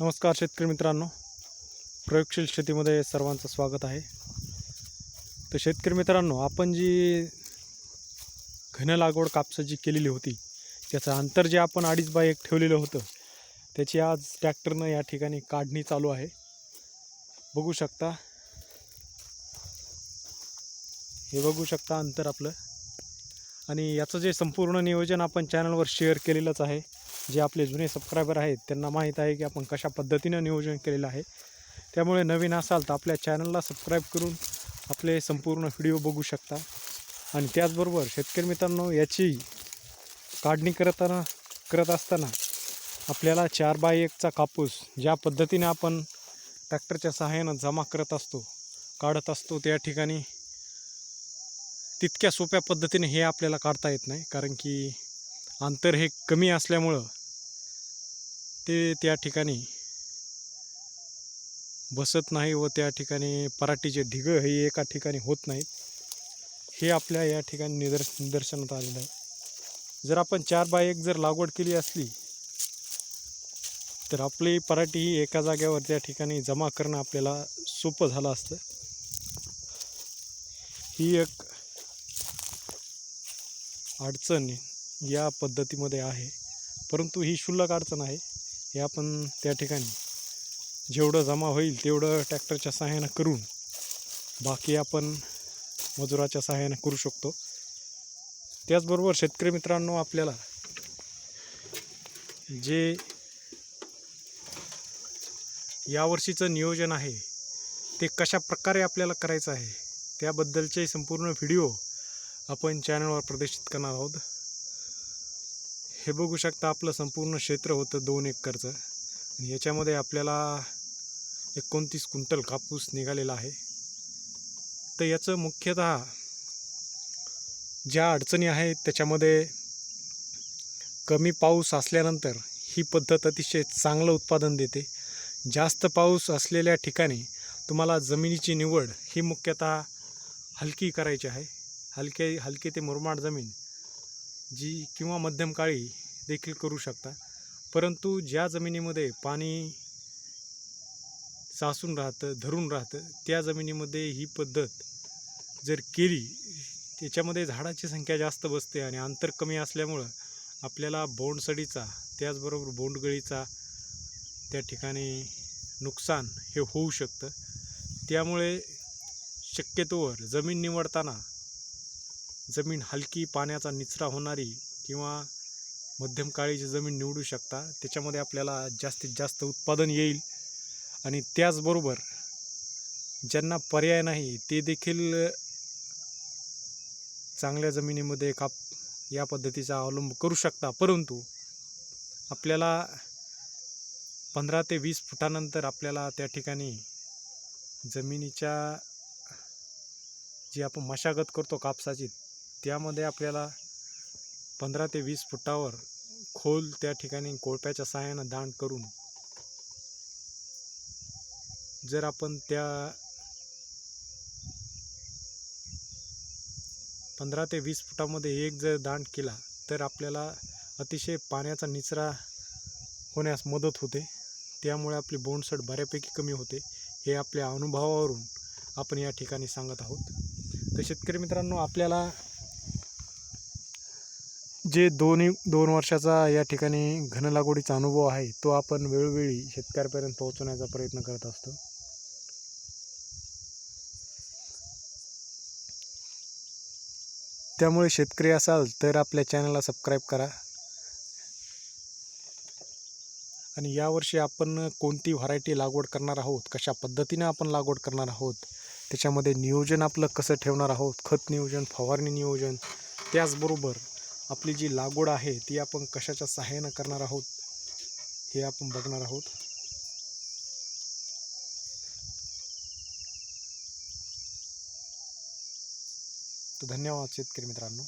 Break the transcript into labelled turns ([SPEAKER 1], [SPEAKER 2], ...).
[SPEAKER 1] नमस्कार शेतकरी मित्रांनो. प्रयोगशील शेतीमध्ये सर्वांचं स्वागत आहे. तर शेतकरी मित्रांनो आपण जी घन लागवड कापसाची केलेली होती त्याचं अंतर जे आपण अडीच बाय एक ठेवलेलं होतं त्याची आज ट्रॅक्टरनं या ठिकाणी काढणी चालू आहे. बघू शकता. हे बघू शकता अंतर आपलं. आणि याचं जे संपूर्ण नियोजन आपण चॅनलवर शेअर केलेलंच आहे जे आपले जुने सबस्क्रायबर आहेत त्यांना माहीत आहे की आपण कशा पद्धतीनं नियोजन केलेलं आहे. त्यामुळे नवीन असाल तर आपल्या चॅनलला सबस्क्राईब करून आपले संपूर्ण व्हिडिओ बघू शकता. आणि त्याचबरोबर शेतकरी मित्रांनो याची काढणी करताना करत असताना आपल्याला चार बाय एकचा कापूस ज्या पद्धतीने आपण ट्रॅक्टरच्या सहाय्यानं जमा करत असतो काढत असतो त्या ठिकाणी तितक्या सोप्या पद्धतीने हे आपल्याला काढता येत नाही. कारण की अंतर हे कमी असल्यामुळं ते त्या ठिकाणी बसत नाही व त्या ठिकाणी पराठीचे ढिगं हे एका ठिकाणी होत नाहीत. हे आपल्या या ठिकाणी निदर्श निदर्शनात आलेलं आहे. जर आपण चार बाय एक जर लागवड केली असली तर आपली पराठी ही एका जागेवर त्या ठिकाणी जमा करणं आपल्याला सोपं झालं असतं. ही एक अडचण या पद्धतीमध्ये आहे. परंतु ही शुल्लक अडचण आहे. हे आपण त्या ठिकाणी जेवढं जमा होईल तेवढं ट्रॅक्टरच्या सहाय्यानं करून बाकी आपण मजुराच्या सहाय्यानं करू शकतो. त्याचबरोबर शेतकरी मित्रांनो आपल्याला जे यावर्षीचं नियोजन आहे ते कशा प्रकारे आपल्याला करायचं आहे त्याबद्दलचे संपूर्ण व्हिडिओ आपण चॅनलवर प्रदर्शित करणार आहोत. हे बघू शकता आपलं संपूर्ण क्षेत्र होतं दोन एकरचं. आणि याच्यामध्ये आपल्याला एकोणतीस क्विंटल कापूस निघालेला आहे. तर याचं मुख्यतः ज्या अडचणी आहेत त्याच्यामध्ये कमी पाऊस असल्यानंतर ही पद्धत अतिशय चांगलं उत्पादन देते. जास्त पाऊस असलेल्या ठिकाणी तुम्हाला जमिनीची निवड ही मुख्यतः हलकी करायची आहे. हलके हलके ते मुरमाड जमीन जी किंवा मध्यम काळी देखील करू शकता. परंतु ज्या जमिनीमध्ये पाणी साचून राहतं धरून राहतं त्या जमिनीमध्ये ही पद्धत जर केली त्याच्यामध्ये झाडाची संख्या जास्त बसते आणि अंतर कमी असल्यामुळं आपल्याला बोंडसडीचा त्याचबरोबर बोंडगळीचा त्या ठिकाणी नुकसान हे होऊ शकतं. त्यामुळे शक्यतोवर जमीन निवडताना जमीन हलकी पाण्याचा निचरा होणारी किंवा मध्यम काळीची जमीन निवडू शकता. त्याच्यामध्ये आपल्याला जास्तीत जास्त उत्पादन येईल. आणि त्याचबरोबर ज्यांना पर्याय नाही ते देखील चांगल्या जमिनीमध्ये काप या पद्धतीचा अवलंब करू शकता. परंतु आपल्याला पंधरा ते वीस फुटानंतर आपल्याला त्या ठिकाणी जमिनीच्या जी आपण मशागत करतो कापसाची त्यामध्ये आपल्याला पंधरा ते वीस फुटावर खोल त्या ठिकाणी कोळप्याच्या सहाय्यानं दांड करून जर आपण त्या पंधरा ते वीस फुटामध्ये एक जर दांड केला तर आपल्याला अतिशय पाण्याचा निचरा होण्यास मदत होते. त्यामुळे आपली बोंडसट बऱ्यापैकी कमी होते. हे आपल्या अनुभवावरून आपण या ठिकाणी सांगत आहोत. तर शेतकरी मित्रांनो आपल्याला जे दोन्ही दोन वर्षाचा या ठिकाणी घन लागवडीचा अनुभव आहे तो आपण वेळोवेळी शेतकऱ्यापर्यंत पोहोचवण्याचा प्रयत्न करत असतो. त्यामुळे शेतकरी असाल तर आपल्या चॅनलला सबस्क्राईब करा. आणि यावर्षी आपण कोणती व्हरायटी लागवड करणार आहोत कशा पद्धतीनं आपण लागवड करणार आहोत त्याच्यामध्ये नियोजन आपलं कसं ठेवणार आहोत खत नियोजन फवारणी नियोजन त्याचबरोबर आपली जी लागवड आहे ती आपण कशाच्या सहाय्यानं करणार आहोत हे आपण बघणार आहोत. तर धन्यवाद शेतकरी मित्रांनो.